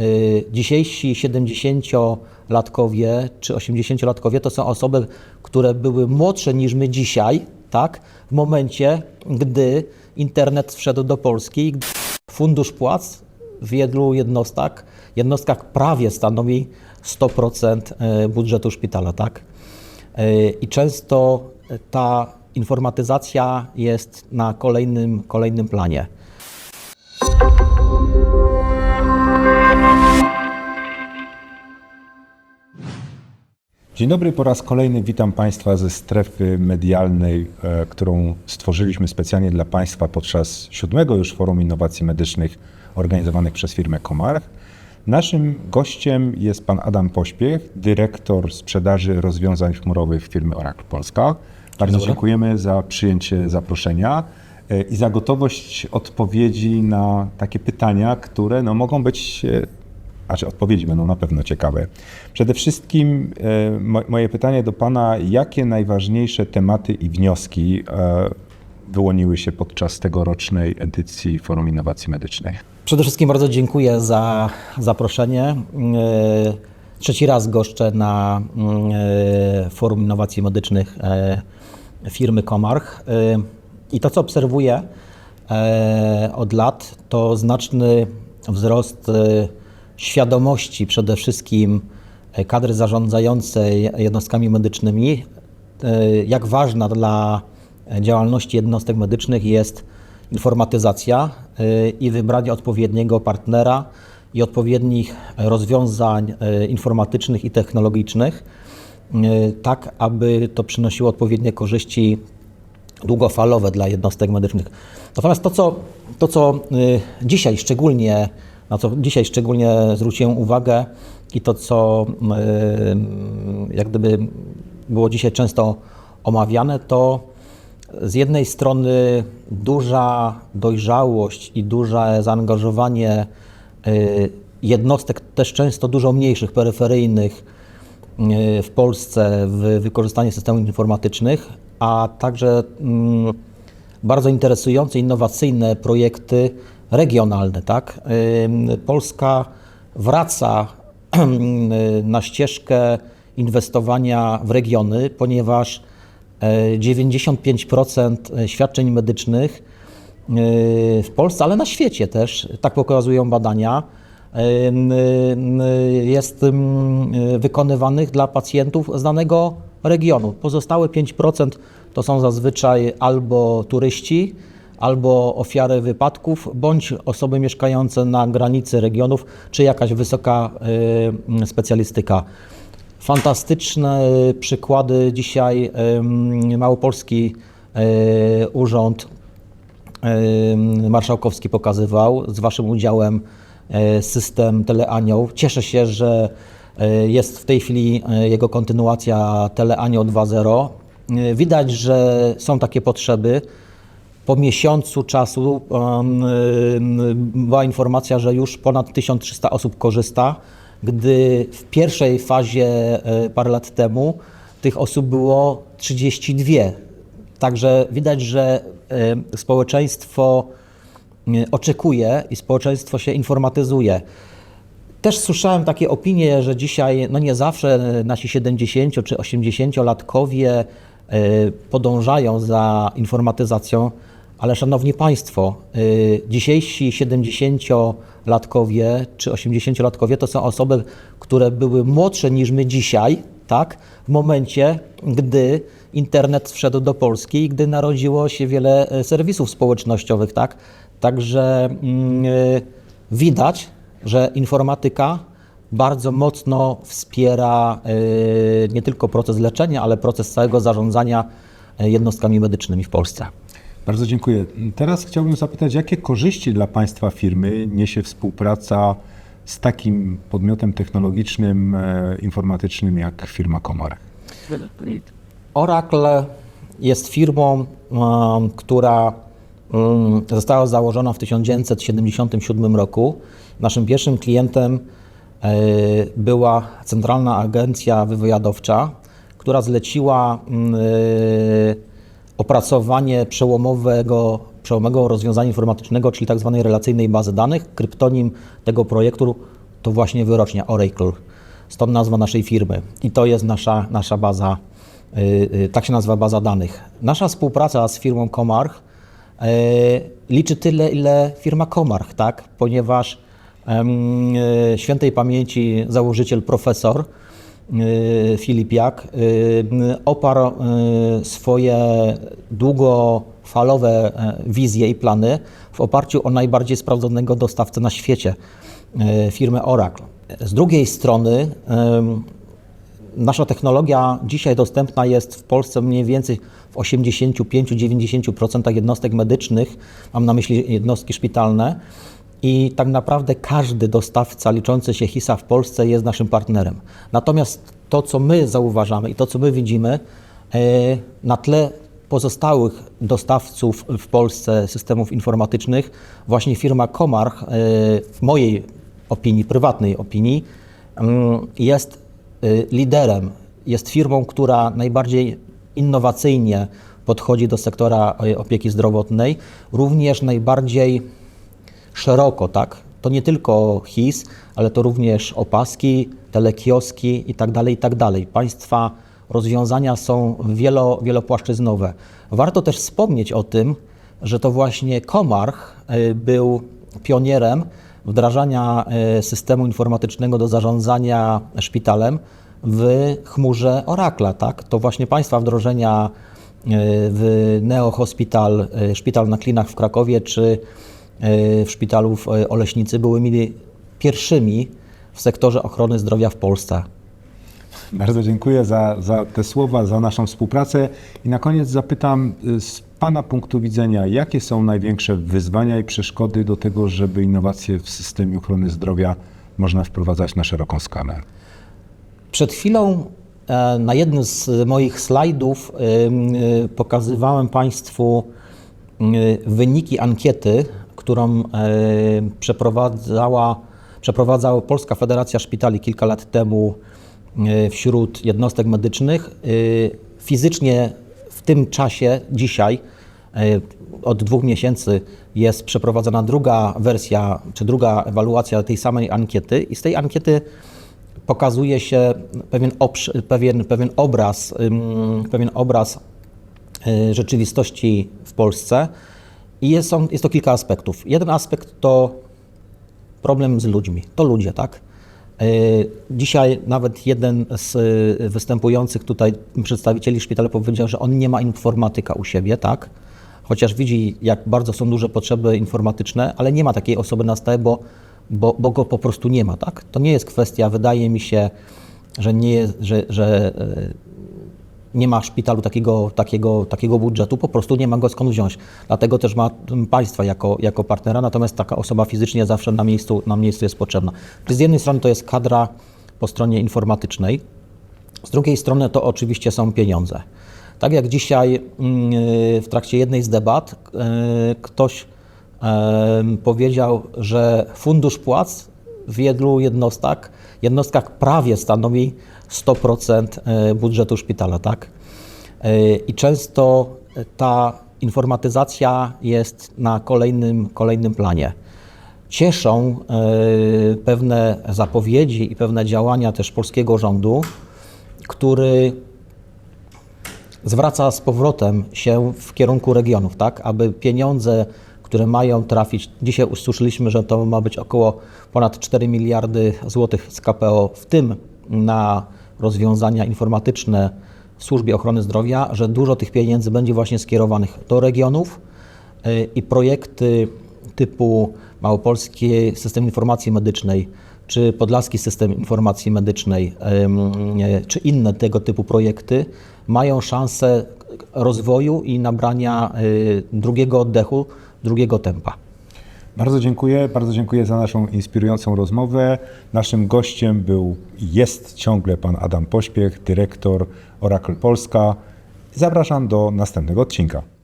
y, dzisiejsi 70-latkowie czy 80-latkowie to są osoby, które były młodsze niż my dzisiaj, tak? W momencie, gdy internet wszedł do Polski, fundusz płac w wielu jednostkach, jednostkach prawie stanowi 100% y, budżetu szpitala, tak? Y, I często ta informatyzacja jest na kolejnym, kolejnym planie. Dzień dobry, po raz kolejny witam Państwa ze strefy medialnej, e, którą stworzyliśmy specjalnie dla Państwa podczas siódmego już Forum Innowacji Medycznych organizowanych przez firmę Komarch. Naszym gościem jest pan Adam Pośpiech, dyrektor sprzedaży rozwiązań chmurowych firmy Oracle Polska. Bardzo dziękujemy za przyjęcie zaproszenia e, i za gotowość odpowiedzi na takie pytania, które no, mogą być e, znaczy odpowiedzi będą na pewno ciekawe. Przede wszystkim e, mo, moje pytanie do Pana, jakie najważniejsze tematy i wnioski e, wyłoniły się podczas tegorocznej edycji Forum Innowacji Medycznej? Przede wszystkim bardzo dziękuję za zaproszenie. E, Trzeci raz goszczę na Forum Innowacji Medycznych firmy Komarch. I to, co obserwuję od lat, to znaczny wzrost świadomości przede wszystkim e, kadry zarządzającej jednostkami medycznymi, e, jak ważna dla działalności jednostek medycznych jest informatyzacja i wybranie odpowiedniego partnera i odpowiednich rozwiązań informatycznych i technologicznych, tak aby to przynosiło odpowiednie korzyści długofalowe dla jednostek medycznych. Natomiast to, co, to, co dzisiaj szczególnie, na co dzisiaj szczególnie zwróciłem uwagę i to, co y, jak gdyby było dzisiaj często omawiane, to z jednej strony duża dojrzałość i duże zaangażowanie y, jednostek, też często dużo mniejszych, peryferyjnych y, w Polsce w wykorzystanie systemów informatycznych, a także mm, bardzo interesujące, innowacyjne projekty regionalne. Tak? Polska wraca na ścieżkę inwestowania w regiony, ponieważ e, 95% świadczeń medycznych e, w Polsce, ale na świecie też, tak pokazują badania, jest wykonywanych dla pacjentów z danego regionu. Pozostałe 5% to są zazwyczaj albo turyści, albo ofiary wypadków, bądź osoby mieszkające na granicy regionów, czy jakaś wysoka y, specjalistyka. Fantastyczne przykłady dzisiaj y, Małopolski y, Urząd y, Marszałkowski pokazywał z Waszym udziałem y, system Teleanioł. Cieszę się, że y, jest w tej chwili y, jego kontynuacja Teleanioł 2.0. Y, Widać, że są takie potrzeby. Po miesiącu czasu um, y, była informacja, że już ponad 1300 osób korzysta, gdy w pierwszej fazie y, parę lat temu tych osób było 32. Także widać, że y, społeczeństwo y, oczekuje i społeczeństwo się informatyzuje. Też słyszałem takie opinie, że dzisiaj no nie zawsze nasi 70 czy 80-latkowie y, podążają za informatyzacją, ale szanowni Państwo, y, dzisiejsi 70-latkowie czy 80-latkowie to są osoby, które były młodsze niż my dzisiaj, tak? W momencie, gdy internet wszedł do Polski i gdy narodziło się wiele e, serwisów społecznościowych, tak? Także mm, y, widać, że informatyka bardzo mocno wspiera y, nie tylko proces leczenia, ale proces całego zarządzania y, jednostkami medycznymi w Polsce. Bardzo dziękuję. Teraz chciałbym zapytać, jakie korzyści dla Państwa firmy niesie współpraca z takim podmiotem technologicznym, e, informatycznym jak firma Komarch? Oracle jest firmą, um, która um, została założona w 1977 roku. Naszym pierwszym klientem e, była Centralna Agencja Wywiadowcza, która zleciła mm, e, opracowanie przełomowego, przełomowego rozwiązania informatycznego, czyli tak zwanej relacyjnej bazy danych. Kryptonim tego projektu to właśnie wyrocznia Oracle. Stąd nazwa naszej firmy. I to jest nasza, nasza baza, y, y, tak się nazywa baza danych. Nasza współpraca z firmą Comarch y, liczy tyle, ile firma Comarch, tak? Ponieważ em, y, świętej pamięci założyciel, profesor y, Filip Jak y, oparł y, swoje długofalowe e, wizje i plany w oparciu o najbardziej sprawdzonego dostawcę na świecie, firmę Oracle. Z drugiej strony Nasza technologia dzisiaj dostępna jest w Polsce mniej więcej w 85-90% jednostek medycznych, mam na myśli jednostki szpitalne. I tak naprawdę każdy dostawca liczący się HISA w Polsce jest naszym partnerem. Natomiast to, co my zauważamy i to, co my widzimy, e, na tle pozostałych dostawców w Polsce systemów informatycznych, właśnie firma Comarch, e, w mojej opinii, prywatnej opinii, mm, jest y, liderem, jest firmą, która najbardziej innowacyjnie podchodzi do sektora opieki zdrowotnej, również najbardziej szeroko, tak? To nie tylko HIS, ale to również opaski, telekioski i tak dalej, i tak dalej. Państwa rozwiązania są wielo, wielopłaszczyznowe. Warto też wspomnieć o tym, że to właśnie Comarch y, był pionierem wdrażania y, systemu informatycznego do zarządzania szpitalem w chmurze Oracla, tak? To właśnie państwa wdrożenia y, w Neo Hospital, szpital na Klinach w Krakowie, czy w szpitalu w y, Oleśnicy były mieli pierwszymi w sektorze ochrony zdrowia w Polsce. Bardzo dziękuję za, za te słowa, za naszą współpracę. I na koniec zapytam y, z Pana punktu widzenia, jakie są największe wyzwania i przeszkody do tego, żeby innowacje w systemie ochrony zdrowia można wprowadzać na szeroką skalę? Przed chwilą e, na jednym z moich slajdów e, e, pokazywałem Państwu e, wyniki ankiety, którą e, przeprowadzała, przeprowadzała Polska Federacja Szpitali kilka lat temu e, wśród jednostek medycznych. E, Fizycznie w tym czasie, dzisiaj, od dwóch miesięcy jest przeprowadzana druga wersja, czy druga ewaluacja tej samej ankiety i z tej ankiety pokazuje się pewien, pewien, pewien obraz, pewien obraz rzeczywistości w Polsce i jest, są, jest to kilka aspektów. Jeden aspekt to problem z ludźmi. To ludzie, tak? Y, Dzisiaj nawet jeden z y, występujących tutaj przedstawicieli szpitala powiedział, że on nie ma informatyka u siebie, tak? Chociaż widzi, jak bardzo są duże potrzeby informatyczne, ale nie ma takiej osoby na stałe, bo, bo, bo go po prostu nie ma, tak? To nie jest kwestia, wydaje mi się, że nie że, że y, nie ma w szpitalu takiego, takiego, takiego budżetu, po prostu nie ma go skąd wziąć. Dlatego też ma państwa jako, jako partnera, natomiast taka osoba fizycznie zawsze na miejscu, na miejscu jest potrzebna. Czyli z jednej strony to jest kadra po stronie informatycznej, z drugiej strony to oczywiście są pieniądze. Tak jak dzisiaj mm, w trakcie jednej z debat y, ktoś em, powiedział, że fundusz płac w wielu jednostkach, jednostkach prawie stanowi 100% e, budżetu szpitala, tak? E, I często ta informatyzacja jest na kolejnym, kolejnym planie. Cieszą e, pewne zapowiedzi i pewne działania też polskiego rządu, który zwraca z powrotem się w kierunku regionów, tak, aby pieniądze, które mają trafić, dzisiaj usłyszeliśmy, że to ma być około ponad 4 miliardy złotych z KPO, w tym na rozwiązania informatyczne w służbie ochrony zdrowia, że dużo tych pieniędzy będzie właśnie skierowanych do regionów y, i projekty typu Małopolski System Informacji Medycznej, czy Podlaski System Informacji Medycznej, nie, czy inne tego typu projekty mają szansę rozwoju i nabrania y, drugiego oddechu, drugiego tempa. Bardzo dziękuję, bardzo dziękuję za naszą inspirującą rozmowę. Naszym gościem był i jest ciągle pan Adam Pośpiech, dyrektor Oracle Polska. Zapraszam do następnego odcinka.